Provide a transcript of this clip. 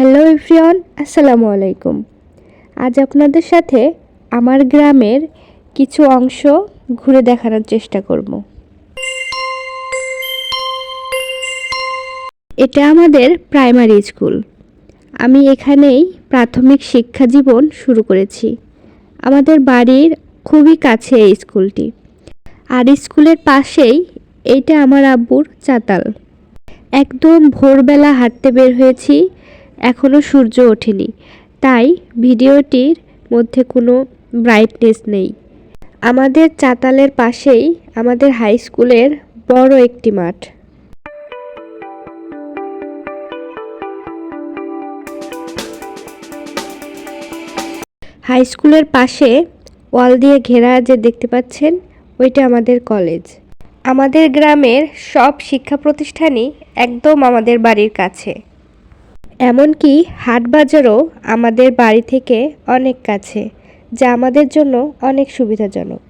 Hello everyone আসসালামু আলাইকুম। আজ আপনাদের সাথে আমার গ্রামের কিছু অংশ ঘুরে দেখানোর চেষ্টা করব। এটা আমাদের প্রাইমারি স্কুল আমি এখানেই প্রাথমিক শিক্ষা জীবন শুরু করেছি। আমাদের বাড়ির খুবই কাছে এই স্কুলটি আর স্কুলের পাশেই এইটা আমার আব্বুর চাতাল। একদম ভোরবেলা হাঁটতে বের হয়েছি এখনও সূর্য ওঠেনি। তাই ভিডিওটির মধ্যে কোনো ব্রাইটনেস নেই। আমাদের চাতালের পাশেই আমাদের হাই স্কুলের বড় একটি মাঠ। হাই স্কুলের পাশে ওয়াল দিয়ে ঘেরা যে দেখতে পাচ্ছেন, ওইটা আমাদের কলেজ আমাদের গ্রামের সব শিক্ষা প্রতিষ্ঠানই একদম আমাদের বাড়ির কাছে। এমনকি হাট বাজারও আমাদের বাড়ি থেকে অনেক কাছে যা আমাদের জন্য অনেক সুবিধাজনক।